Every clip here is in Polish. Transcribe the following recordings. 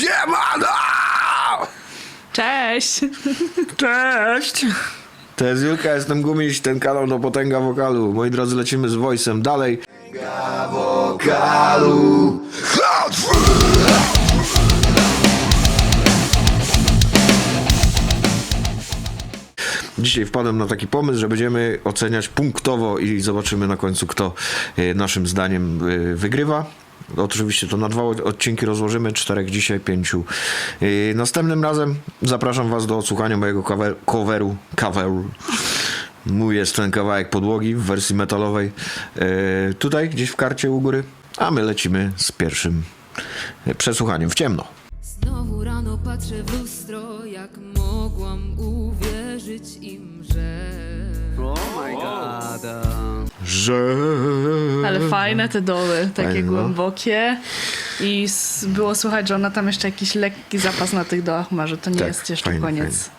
Siemano! Cześć! Cześć! To jest Julka, jestem Gumiś, ten kanał do Potęga Wokalu. Moi drodzy, lecimy z voice'em dalej. Potęga Wokalu! Dzisiaj wpadłem na taki pomysł, że będziemy oceniać punktowo i zobaczymy na końcu, kto e, naszym zdaniem e, wygrywa. Oczywiście to na dwa odcinki rozłożymy, czterech dzisiaj, pięciu. Następnym razem zapraszam Was do odsłuchania mojego cover- coveru. coveru. Mój jest ten kawałek podłogi w wersji metalowej. E, Tutaj, gdzieś w karcie u góry. A my lecimy z pierwszym e, przesłuchaniem w ciemno. Znowu rano patrzę w lustro, jak mogłam uwierzyć im, że Że... Ale fajne te doły, takie Fajne, no. głębokie. I było słychać, że ona tam jeszcze jakiś lekki zapas na tych dołach ma, że to nie Tak, jest jeszcze fajne, koniec. tle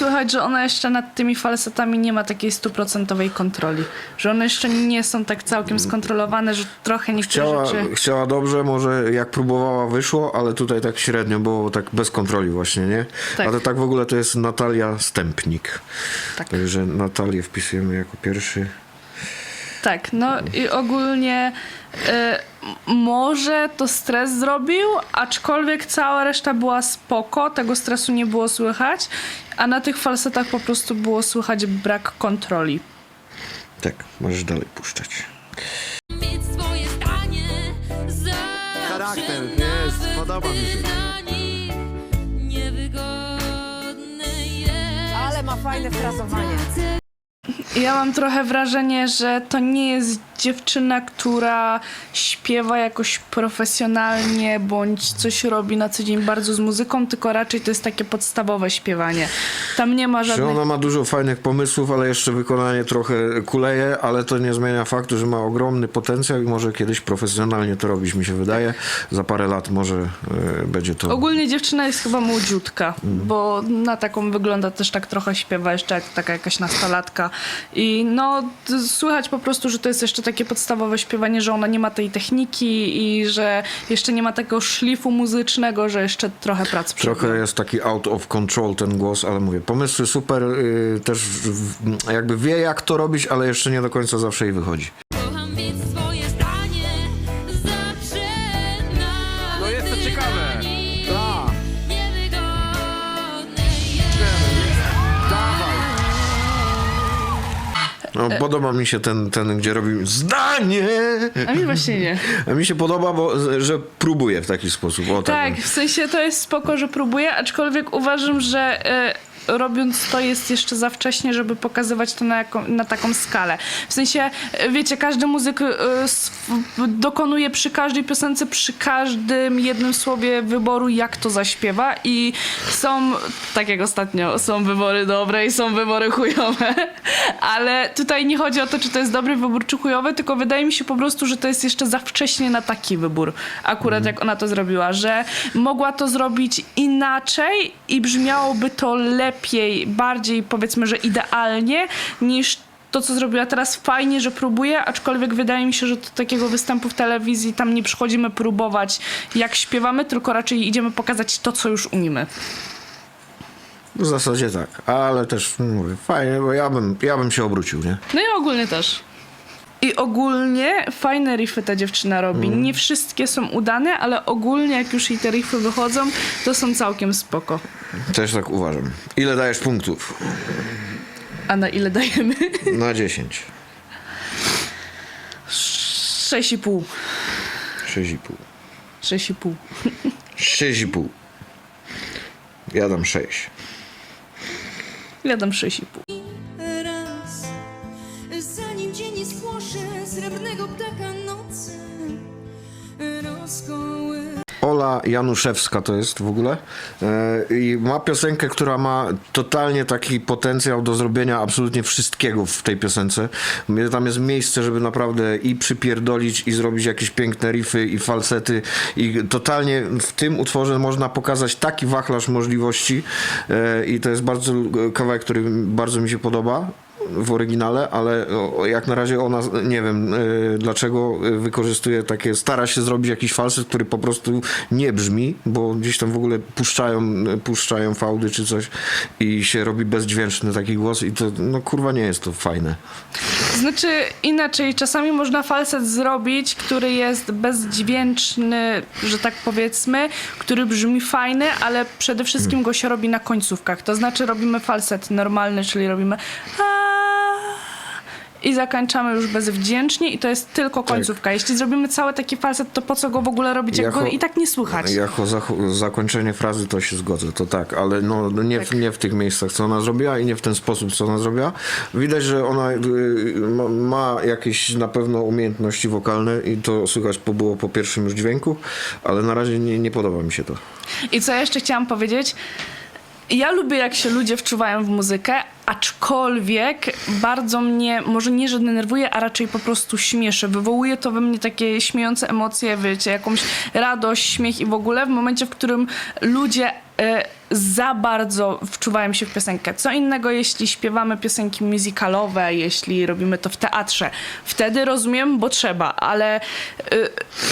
słychać, że ona jeszcze nad tymi falsetami nie ma takiej stuprocentowej kontroli. Że one jeszcze nie są tak całkiem skontrolowane, że trochę niektóre Chciała, rzeczy... chciała dobrze, może jak próbowała wyszło, ale tutaj tak średnio było, tak bez kontroli właśnie, nie? Tak. Ale tak w ogóle to jest Natalia Stępnik. Tak. Także Natalię wpisujemy jako pierwszy. Tak, no i ogólnie m- może to stres zrobił, aczkolwiek cała reszta była spoko, tego stresu nie było słychać, a na tych falsetach po prostu było słychać brak kontroli. Tak, możesz dalej puszczać. Mieć swoje zdanie, zawsze Charakter, jest, podoba mi się. Ale ma fajne frazowanie. Ja mam trochę wrażenie, że to nie jest dziewczyna, która śpiewa jakoś profesjonalnie bądź coś robi na co dzień bardzo z muzyką, tylko raczej to jest takie podstawowe śpiewanie. Tam nie ma żadnych... ona ma dużo fajnych pomysłów, ale jeszcze wykonanie trochę kuleje, ale to nie zmienia faktu, że ma ogromny potencjał i może kiedyś profesjonalnie to robić, mi się wydaje. Za parę lat może e, będzie to... Ogólnie dziewczyna jest chyba młodziutka, bo na taką wygląda też tak trochę śpiewa jeszcze jak taka jakaś nastolatka. I no, słychać po prostu, że to jest jeszcze takie podstawowe śpiewanie, że ona nie ma tej techniki i że jeszcze nie ma takiego szlifu muzycznego, że jeszcze trochę prac przed Trochę jest taki out of control ten głos, ale mówię, pomysły super, y, też w- jakby wie jak to robić, ale jeszcze nie do końca zawsze jej wychodzi. No, podoba mi się ten, ten, gdzie robi zdanie. A mi właśnie nie. A mi się podoba, bo że próbuje w taki sposób. O, tak. Tak, w sensie to jest spoko, że próbuję, aczkolwiek uważam, że e, robiąc to jest jeszcze za wcześnie, żeby pokazywać to na, na taką skalę. W sensie, e, wiecie, każdy muzyk e, dokonuje przy każdej piosence, przy każdym jednym słowie wyboru, jak to zaśpiewa i są, tak jak ostatnio, są wybory dobre i są wybory chujowe, ale tutaj nie chodzi o to, czy to jest dobry wybór, czy chujowy, tylko wydaje mi się po prostu, że to jest jeszcze za wcześnie na taki wybór, akurat jak ona to zrobiła, że mogła to zrobić inaczej i brzmiałoby to lepiej, bardziej powiedzmy, że idealnie, niż to, co zrobiła teraz, fajnie, że próbuje, aczkolwiek wydaje mi się, że do takiego występu w telewizji tam nie przychodzimy próbować, jak śpiewamy, tylko raczej idziemy pokazać to, co już umiemy. W zasadzie tak, ale też mówię, fajnie, bo ja bym, ja bym się obrócił, nie? No i ogólnie też. I ogólnie fajne riffy ta dziewczyna robi. Nie wszystkie są udane, ale ogólnie jak już jej te riffy wychodzą, to są całkiem spoko. Też tak uważam. Ile dajesz punktów? A na ile dajemy? Na 10. 6,5. 6,5. 6,5. 6,5. Ja dam 6. Ja dam 6,5. raz Zanim dzień nie spłoszy srebrnego ptaka nocy Rozkoły Ola Januszewska to jest w ogóle. E, I ma piosenkę, która ma totalnie taki potencjał do zrobienia absolutnie wszystkiego w tej piosence. Tam jest miejsce, żeby naprawdę i przypierdolić, i zrobić jakieś piękne riffy, i falsety. I totalnie w tym utworze można pokazać taki wachlarz możliwości. E, I to jest bardzo kawałek, który bardzo mi się podoba. W oryginale, ale jak na razie ona, nie wiem y, dlaczego wykorzystuje takie, stara się zrobić jakiś falset, który po prostu nie brzmi, bo gdzieś tam w ogóle puszczają, puszczają fałdy czy coś i się robi bezdźwięczny taki głos i to, no kurwa nie jest to fajne. Znaczy inaczej, czasami można falset zrobić, który jest bezdźwięczny, że tak powiedzmy, który brzmi fajny, ale przede wszystkim go się robi na końcówkach. To znaczy robimy falset normalny, czyli robimy "aaa" i zakończamy już bezwdzięcznie i to jest tylko końcówka. Jeśli zrobimy cały taki falset, to po co go w ogóle robić, jak Jako- go i tak nie słychać? Jako zach- zakończenie frazy to się zgodzę, to tak, ale no, no nie, w, nie w tych miejscach, co ona zrobiła i nie w ten sposób, co ona zrobiła. Widać, że ona y, ma, ma jakieś na pewno umiejętności wokalne i to słychać po, było po pierwszym już dźwięku, ale na razie nie, nie podoba mi się to. I co jeszcze chciałam powiedzieć? Ja lubię, jak się ludzie wczuwają w muzykę, aczkolwiek bardzo mnie, może nie, że denerwuje, a raczej po prostu śmieszy. Wywołuje to we mnie takie śmiejące emocje, wiecie, jakąś radość, śmiech i w ogóle w momencie, w którym ludzie e, za bardzo wczuwają się w piosenkę. Co innego, jeśli śpiewamy piosenki musicalowe, jeśli robimy to w teatrze. Wtedy rozumiem, bo trzeba, ale y,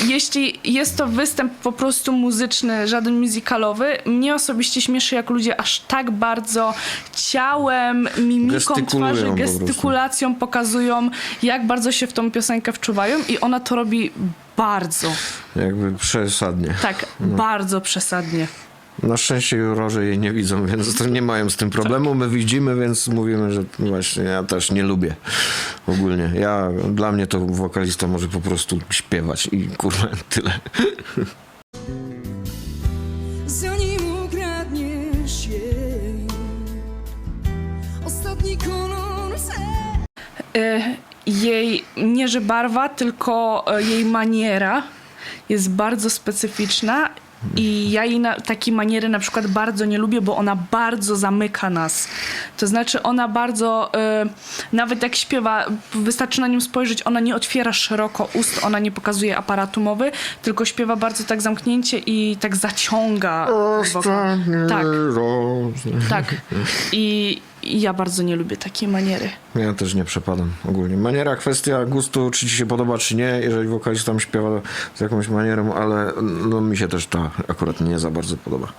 jeśli jest to występ po prostu muzyczny, żaden musicalowy, mnie osobiście śmieszy, jak ludzie aż tak bardzo ciałem, mimiką twarzy, po gestykulacją pokazują, jak bardzo się w tą piosenkę wczuwają i ona to robi bardzo, Jakby przesadnie. tak, bardzo przesadnie. Na szczęście jurorzy jej nie widzą, więc nie mają z tym problemu. My widzimy, więc mówimy, że właśnie ja też nie lubię ogólnie. Ja, dla mnie to wokalista może po prostu śpiewać i kurwa tyle. zanim ukradniesz jej ostatni kolor y, jej nie że barwa, tylko y, jej maniera jest bardzo specyficzna. I ja jej na, takiej maniery na przykład bardzo nie lubię, bo ona bardzo zamyka nas. To znaczy ona bardzo, y, nawet jak śpiewa, wystarczy na nią spojrzeć, ona nie otwiera szeroko ust, ona nie pokazuje aparatu mowy, tylko śpiewa bardzo tak zamknięcie i tak zaciąga. wokal. Tak, tak. I, I ja bardzo nie lubię takiej maniery. Ja też nie przepadam ogólnie. Maniera, kwestia gustu, czy ci się podoba, czy nie, jeżeli wokalista tam śpiewa z jakąś manierą, ale no mi się też ta akurat nie za bardzo podoba.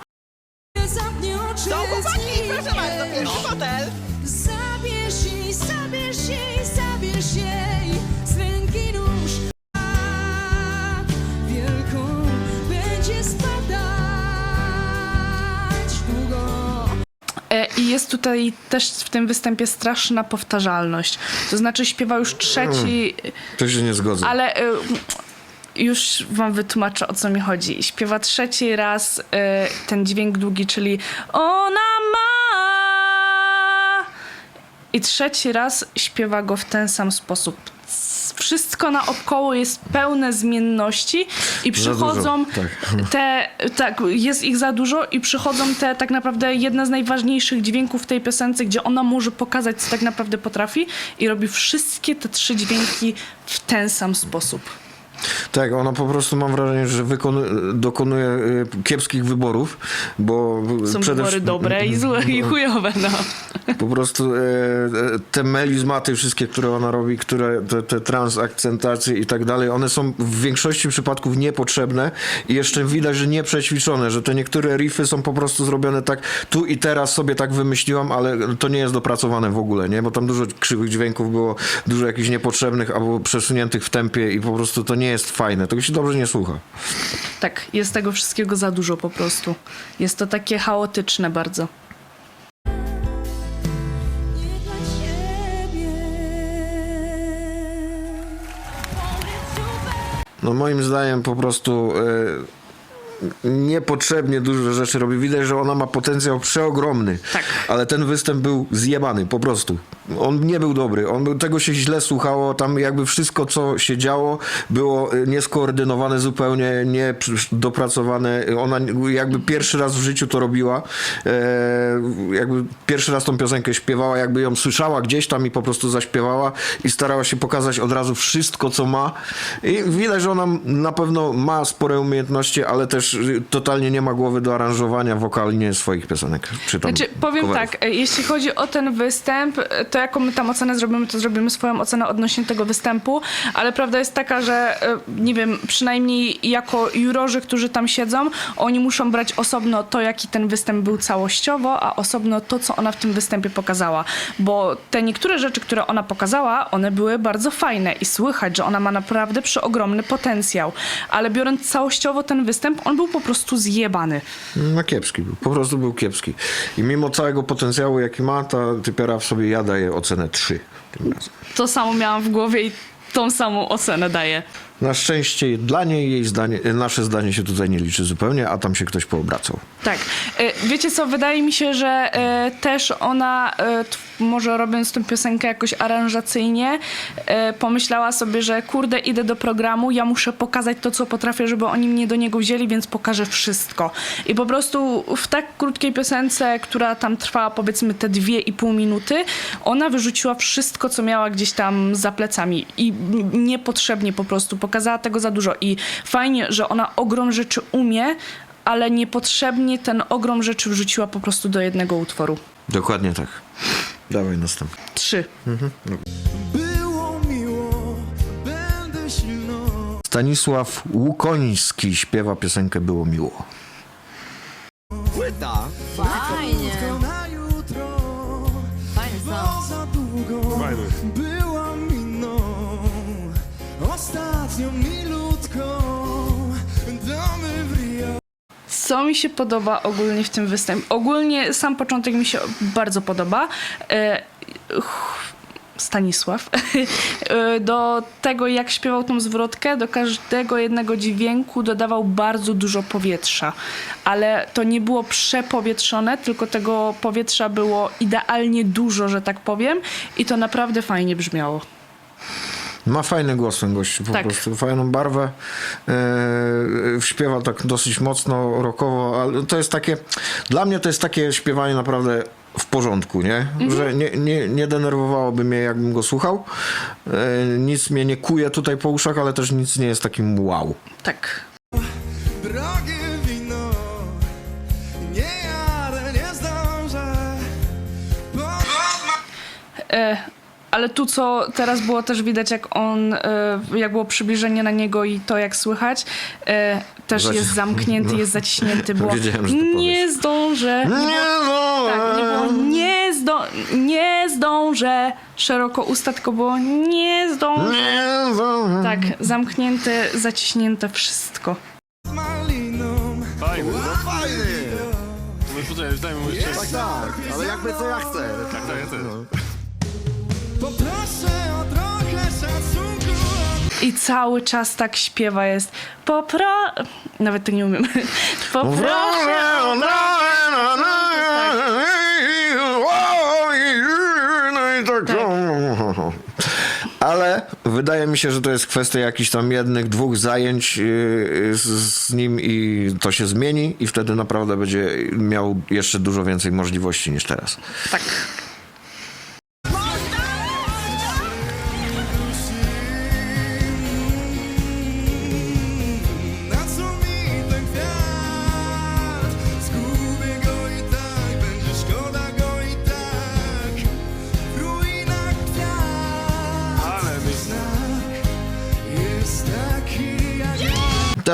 Jest tutaj też w tym występie straszna powtarzalność. To znaczy śpiewa już trzeci, To się nie zgodzę. ale e, już wam wytłumaczę o co mi chodzi. Śpiewa trzeci raz e, ten dźwięk długi, czyli ona ma. I trzeci raz śpiewa go w ten sam sposób. Wszystko naokoło jest pełne zmienności i dużo, przychodzą tak. te, tak, jest ich za dużo i przychodzą te tak naprawdę jedne z najważniejszych dźwięków w tej piosence, gdzie ona może pokazać, co tak naprawdę potrafi i robi wszystkie te trzy dźwięki w ten sam sposób. Tak, ona po prostu mam wrażenie, że dokonuje y, kiepskich wyborów, bo Są przede wybory dobre i złe i chujowe, no. Po prostu e, e, te melizmaty wszystkie, które ona robi, które te, te transakcentacje i tak dalej, one są w większości przypadków niepotrzebne i jeszcze widać, że nieprzećwiczone, że te niektóre riffy są po prostu zrobione tak tu i teraz sobie tak wymyśliłam, ale to nie jest dopracowane w ogóle, nie? Bo tam dużo krzywych dźwięków było, dużo jakichś niepotrzebnych albo przesuniętych w tempie i po prostu to nie jest fajne. Tego się dobrze nie słucha. Tak, jest tego wszystkiego za dużo po prostu. Jest to takie chaotyczne bardzo. No moim zdaniem po prostu e, niepotrzebnie dużo rzeczy robi. Widać, że ona ma potencjał przeogromny. Tak. Ale ten występ był zjebany, po prostu. On nie był dobry. On był, tego się źle słuchało. Tam jakby wszystko, co się działo, było e, nieskoordynowane zupełnie, nie dopracowane. Ona jakby pierwszy raz w życiu to robiła. E, jakby pierwszy raz tą piosenkę śpiewała, jakby ją słyszała gdzieś tam i po prostu zaśpiewała i starała się pokazać od razu wszystko, co ma. I widać, że ona na pewno ma spore umiejętności, ale też y, totalnie nie ma głowy do aranżowania wokalnie swoich piosenek. Czy tam Znaczy, powiem coverów. tak, e, jeśli chodzi o ten występ, e, to jaką my tam ocenę zrobimy, to zrobimy swoją ocenę odnośnie tego występu, ale prawda jest taka, że e, nie wiem, przynajmniej jako jurorzy, którzy tam siedzą, oni muszą brać osobno to, jaki ten występ był całościowo, a osobno to, co ona w tym występie pokazała, bo te niektóre rzeczy, które ona pokazała, one były bardzo fajne i słychać, że ona ma naprawdę przeogromny potencjał, ale biorąc całościowo ten występ, on był po prostu zjebany. No kiepski był, po prostu był kiepski. I mimo całego potencjału, jaki ma, ta typiara w sobie ja ocenę 3 tym razem. To samo miałam w głowie i tą samą ocenę daję. Na szczęście dla niej jej zdanie, nasze zdanie się tutaj nie liczy zupełnie, a tam się ktoś poobracał. Tak. E, Wiecie co, wydaje mi się, że e, też ona, e, może robiąc tę piosenkę jakoś aranżacyjnie, pomyślała sobie, że kurde, idę do programu, ja muszę pokazać to, co potrafię, żeby oni mnie do niego wzięli, więc pokażę wszystko. I po prostu w tak krótkiej piosence, która tam trwała powiedzmy te dwie i pół minuty, ona wyrzuciła wszystko, co miała gdzieś tam za plecami i niepotrzebnie po prostu pokazała tego za dużo i fajnie, że ona ogrom rzeczy umie, ale niepotrzebnie ten ogrom rzeczy wrzuciła po prostu do jednego utworu. Dokładnie tak. Dawaj następny. Trzy. Było miło, będę silno Stanisław Łukoński śpiewa piosenkę Było Miło. Co mi się podoba ogólnie w tym występie? Ogólnie sam początek mi się bardzo podoba. E, Stanisław. E, Do tego, jak śpiewał tą zwrotkę, do każdego jednego dźwięku dodawał bardzo dużo powietrza. Ale to nie było przepowietrzone, tylko tego powietrza było idealnie dużo, że tak powiem. I to naprawdę fajnie brzmiało. Ma fajny głos ten gość, po Tak. prostu fajną barwę. E, śpiewa tak dosyć mocno, rockowo, ale to jest takie, dla mnie to jest takie śpiewanie naprawdę w porządku, nie? Mhm. Że nie, nie, nie denerwowałoby mnie, jakbym go słuchał. E, nic mnie nie kuje tutaj po uszach, ale też nic nie jest takim wow. Tak. Drogie wino Nie jadę, nie zdążę Bo... E, ale tu, co teraz było też widać, jak on, e, jak było przybliżenie na niego i to, jak słychać, e, też Zaci- jest zamknięty, no. jest zaciśnięty. To nie zdążę. Nie no! Tak, nie było nie, zdo, nie zdążę. Szeroko usta, tylko było nie zdążę. Nie no! Tak, zamknięte, zaciśnięte wszystko. Fajny. No fajny. No poczekaj, dajmy mu jeszcze... Tak, tak. Ale jakby co ja chcę. Tak, tak, ja też. Poproszę o trochę szacunku I cały czas tak śpiewa jest. Popro... Nawet tak nie umiem. Poproszę o tak. Ale wydaje mi się, że to jest kwestia jakichś tam jednych, dwóch zajęć yy, z, z nim i to się zmieni i wtedy naprawdę będzie miał jeszcze dużo więcej możliwości niż teraz. Tak.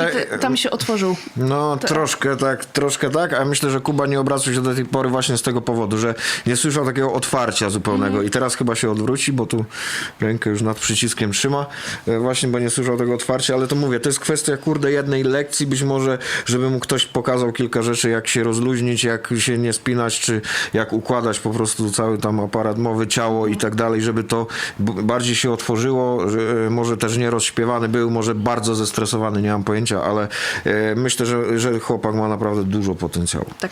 Tak, Tam się otworzył. No, troszkę tak, troszkę tak, a myślę, że Kuba nie obracał się do tej pory właśnie z tego powodu, że nie słyszał takiego otwarcia zupełnego. I teraz chyba się odwróci, bo tu rękę już nad przyciskiem trzyma, e, właśnie, bo nie słyszał tego otwarcia, ale to mówię, to jest kwestia, kurde, jednej lekcji, być może, żeby mu ktoś pokazał kilka rzeczy, jak się rozluźnić, jak się nie spinać, czy jak układać po prostu cały tam aparat mowy, ciało i tak dalej, żeby to bardziej się otworzyło, e, może też nie rozśpiewany był, może bardzo zestresowany, nie mam pojęcia, ale e, myślę, że, że chłopak ma naprawdę dużo potencjału. Tak.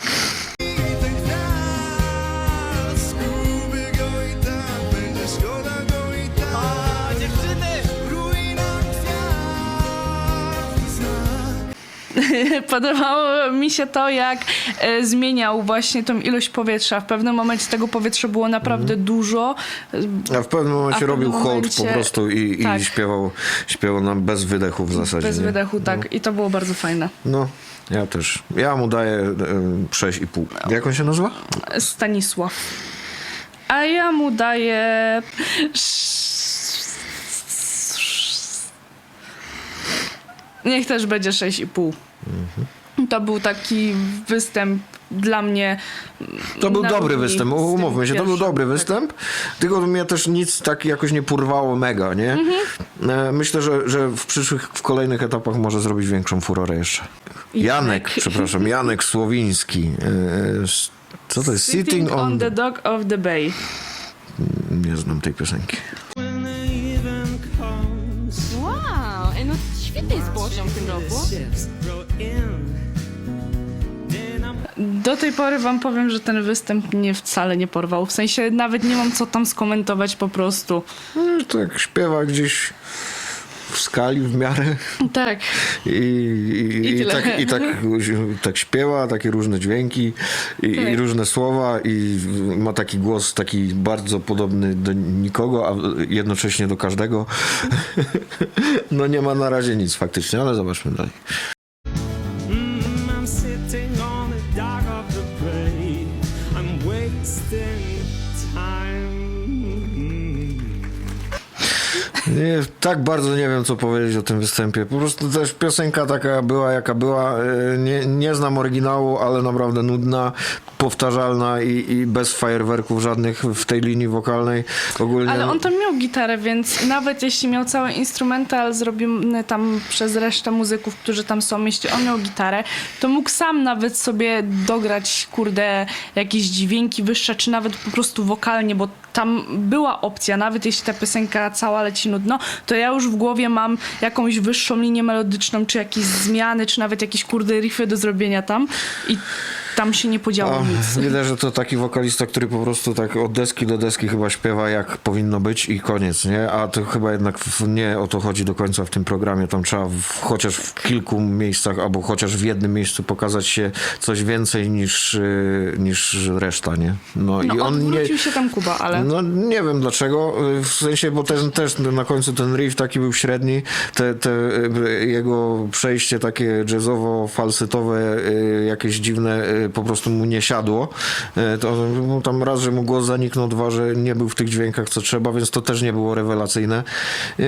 Podobało mi się to, jak e, zmieniał właśnie tą ilość powietrza. W pewnym momencie tego powietrza było naprawdę dużo. A w pewnym momencie w pewnym robił hołd momencie- po prostu i, tak. i śpiewał, śpiewał nam bez wydechu w zasadzie. Bez nie? wydechu, tak. I to było bardzo fajne. No, ja też. Ja mu daję e, 6,5. Jak on się nazywa? Stanisław. A ja mu daję. Niech też będzie 6,5. To był taki występ dla mnie. To był dobry występ, umówmy się, to był dobry tak. występ, tylko mnie też nic tak jakoś nie porwało mega, nie? Mhm. E, Myślę, że, że w przyszłych, w kolejnych etapach może zrobić większą furorę jeszcze. Janek, przepraszam, Janek Słowiński. E, Co to jest? Sitting on the dock of the bay. Nie znam tej piosenki. Wow, ej, świetnie jest pociąg w tym roku. Do tej pory wam powiem, że ten występ mnie wcale nie porwał. W sensie nawet nie mam co tam skomentować po prostu. No, tak śpiewa gdzieś w skali w miarę Tak. i, i, I i, tak, i tak, tak śpiewa, takie różne dźwięki i, i Tak. różne słowa i ma taki głos taki bardzo podobny do nikogo, a jednocześnie do każdego. No nie ma na razie nic faktycznie, ale zobaczmy dalej. I'm Nie, tak bardzo nie wiem, co powiedzieć o tym występie. Po prostu też piosenka taka była, jaka była. E, Nie, nie znam oryginału, ale naprawdę nudna, powtarzalna i, i bez fajerwerków żadnych w tej linii wokalnej. Ogólnie. Ale on tam miał gitarę, więc nawet jeśli miał cały instrumental zrobiony tam przez resztę muzyków, którzy tam są, jeśli on miał gitarę, to mógł sam nawet sobie dograć, kurde, jakieś dźwięki wyższe, czy nawet po prostu wokalnie, bo tam była opcja, nawet jeśli ta piosenka cała leci nudno, to ja już w głowie mam jakąś wyższą linię melodyczną, czy jakieś zmiany, czy nawet jakieś, kurde, riffy do zrobienia tam. I tam się nie podziało nic. widać, że to taki wokalista, który po prostu tak od deski do deski chyba śpiewa jak powinno być i koniec, nie? A to chyba jednak w, nie o to chodzi do końca w tym programie. Tam trzeba w, chociaż w kilku miejscach albo chociaż w jednym miejscu pokazać się coś więcej niż, y, niż reszta, nie? No, i No on nie... się tam Kuba, ale... No nie wiem dlaczego, w sensie, bo ten, też na końcu ten riff taki był średni, te, te y, jego przejście takie jazzowo-falsetowe, y, jakieś dziwne, y, po prostu mu nie siadło. Y, To no, tam raz, że mu głos zaniknął, dwa, że nie był w tych dźwiękach co trzeba, więc to też nie było rewelacyjne. Y,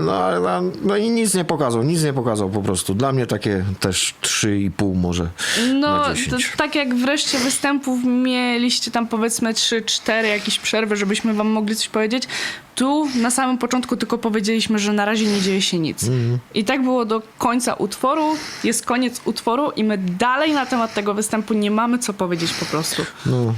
No, ale- no i nic nie pokazał, nic nie pokazał po prostu. Dla mnie takie też 3,5 może No, na to, 10. tak jak wreszcie występów mieliście tam powiedzmy 3-4 jakieś przerwy, żebyśmy wam mogli coś powiedzieć, tu na samym początku tylko powiedzieliśmy, że na razie nie dzieje się nic. Mhm. I tak było do końca utworu, jest koniec utworu i my dalej na temat tego występu nie mamy co powiedzieć po prostu. No,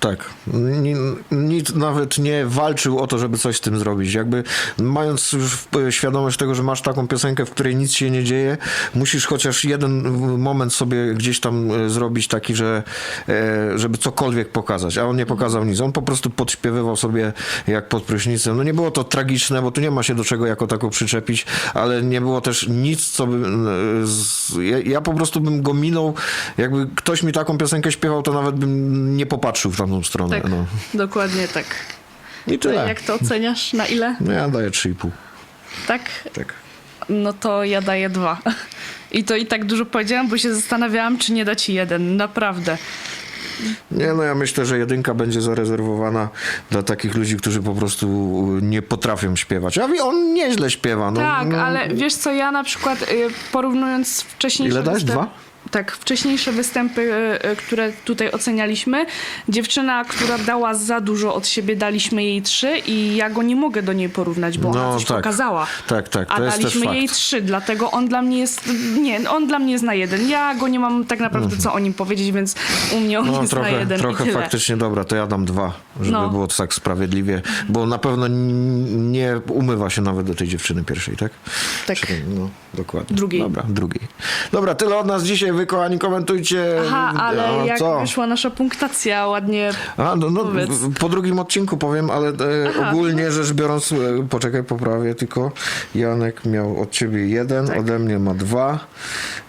tak. Ni- Nikt nawet nie walczył o to, żeby coś z tym zrobić. Jakby mając już w- świadomość tego, że masz taką piosenkę, w której nic się nie dzieje, musisz chociaż jeden moment sobie gdzieś tam e, zrobić taki, że e, żeby cokolwiek pokazać. A on nie pokazał nic. On po prostu podśpiewywał sobie jak pod prysznicem. No nie było to tragiczne, bo tu nie ma się do czego jako tako przyczepić, ale nie było też nic, co by... e, Ja, ja po prostu bym go minął. Jakby ktoś mi taką piosenkę śpiewał, to nawet bym nie popatrzył w tamtą stronę. Tak, No. dokładnie tak. I To tyle. jak to oceniasz? Na ile? No ja daję 3,5. Tak? Tak. No to ja daję dwa. I to i tak dużo powiedziałam, bo się zastanawiałam, czy nie dać jeden. Naprawdę. Nie, no ja myślę, że jedynka będzie zarezerwowana dla takich ludzi, którzy po prostu nie potrafią śpiewać. A on nieźle śpiewa. No, Tak, no, ale wiesz co, ja na przykład y, porównując wcześniejsze Ile występ- Dwa? Tak, wcześniejsze występy, y, y, które tutaj ocenialiśmy, dziewczyna, która dała za dużo od siebie, daliśmy jej trzy i ja go nie mogę do niej porównać, bo ona No, coś tak. pokazała. Tak, tak, A to też daliśmy jej trzy, dlatego on dla mnie jest, nie, on dla mnie jest na jeden. Ja go nie mam tak naprawdę co o nim powiedzieć, więc u mnie on Mhm. No jest na trochę, jeden trochę faktycznie dobra, to ja dam dwa, żeby No. było tak sprawiedliwie, bo na pewno nie umywa się nawet do tej dziewczyny pierwszej, tak? Tak. Czyli, no, dokładnie. Drugiej. Dobra, drugiej. Dobra, tyle od nas dzisiaj, wy kochani, komentujcie. Aha, ale A, jak co? wyszła nasza punktacja ładnie A, no, no Powiedz. po drugim odcinku powiem, ale e, ogólnie rzecz biorąc, e, poczekaj, poprawię tylko. Janek miał od ciebie jeden, Tak. ode mnie ma dwa.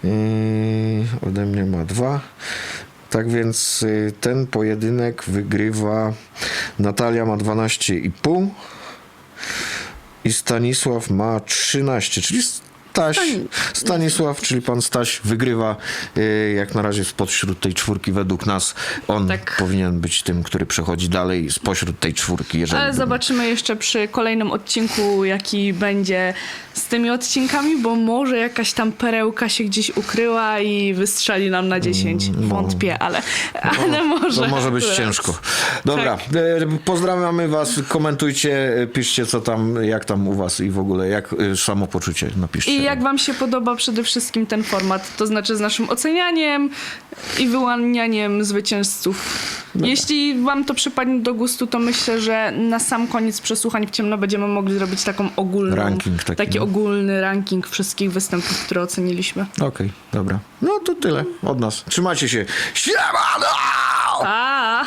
Yy, ode mnie ma dwa. Tak więc y, ten pojedynek wygrywa Natalia ma 12,5 i Stanisław ma 13, czyli s- Staś, Stanisław, czyli pan Staś wygrywa y, jak na razie spośród tej czwórki według nas. On Tak. powinien być tym, który przechodzi dalej spośród tej czwórki. Jeżeli Ale zobaczymy jeszcze przy kolejnym odcinku, jaki będzie z tymi odcinkami, bo może jakaś tam perełka się gdzieś ukryła i wystrzeli nam na 10. Wątpię, ale, ale może. To może być ciężko. Dobra, Tak. e, pozdrawiamy was, komentujcie, e, piszcie co tam, jak tam u was i w ogóle jak e, samopoczucie napiszcie. I jak wam się podoba przede wszystkim ten format, to znaczy z naszym ocenianiem i wyłanianiem zwycięzców. Jeśli wam to przypadnie do gustu, to myślę, że na sam koniec przesłuchań w ciemno będziemy mogli zrobić taką ogólną, Ranking taki, no. ogólny ranking wszystkich występów, które oceniliśmy. Okej, dobra. No to tyle od nas. Trzymajcie się. Siemano! A!